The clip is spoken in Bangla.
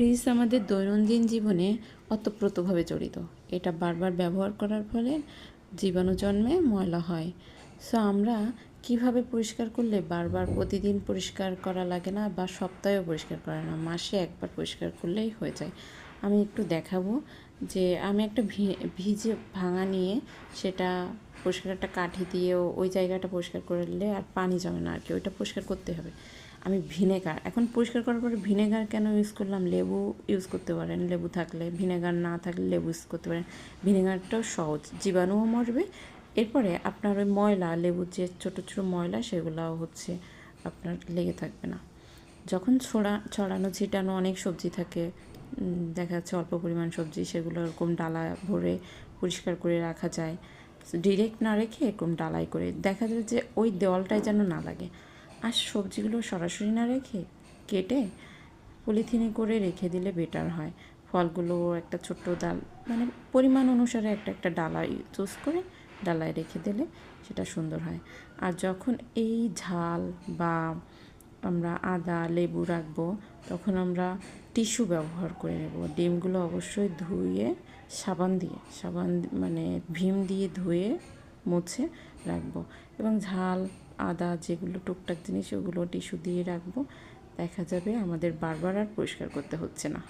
ফ্রিজ আমাদের দৈনন্দিন জীবনে ওতপ্রোতভাবে জড়িত। এটা বারবার ব্যবহার করার ফলে জীবাণু জন্মে ময়লা হয়। সো আমরা কীভাবে পরিষ্কার করলে বারবার প্রতিদিন পরিষ্কার করা লাগে না বা সপ্তাহেও পরিষ্কার করা না, মাসে একবার পরিষ্কার করলেই হয়ে যায়? আমি একটু দেখাবো যে আমি একটা ভিজে ভাঙা নিয়ে সেটা পরিষ্কার একটা কাঠি দিয়েও ওই জায়গাটা পরিষ্কার করলে আর পানি জমে না আর কি, ওইটা পরিষ্কার করতে হবে। আমি ভিনেগার, এখন পরিষ্কার করার পরে ভিনেগার কেন ইউজ করলাম? লেবু ইউজ করতে পারেন, লেবু থাকলে, ভিনেগার না থাকলে লেবু ইউজ করতে পারেন। ভিনেগারটাও সহজ, জীবাণুও মরবে। এরপরে আপনার ওই ময়লা, লেবুর যে ছোটো ছোটো ময়লা, সেগুলোও হচ্ছে আপনার লেগে থাকবে না। যখন ছড়া, ছড়ানো, ছিটানো অনেক সবজি থাকে দেখা যাচ্ছে অল্প পরিমাণ সবজি, সেগুলো এরকম ডালা ভরে পরিষ্কার করে রাখা যায়। ডিরেক্ট না রেখে এরকম ডালাই করে দেখা যায় যে ওই দেওয়ালটায় যেন না লাগে। আর সবজিগুলো সরাসরি না রেখে কেটে পলিথিনে করে রেখে দিলে বেটার হয়। ফলগুলো একটা ছোট্ট ডাল মানে পরিমাণ অনুসারে একটা একটা ডালা চুজ করে ডালায় রেখে দিলে সেটা সুন্দর হয়। আর যখন এই ঝাল বা আমরা আদা, লেবু রাখব, তখন আমরা টিস্যু ব্যবহার করে নেব। ডিমগুলো অবশ্যই ধুয়ে, সাবান দিয়ে, সাবান মানে ভীম দিয়ে ধুয়ে মুছে রাখব। এবং ঝাল, আদা যেগুলো টুকটাক জিনিস, ওগুলো টিস্যু দিয়ে রাখব। দেখা যাবে আমাদের বারবার আর পরিষ্কার করতে হচ্ছে না।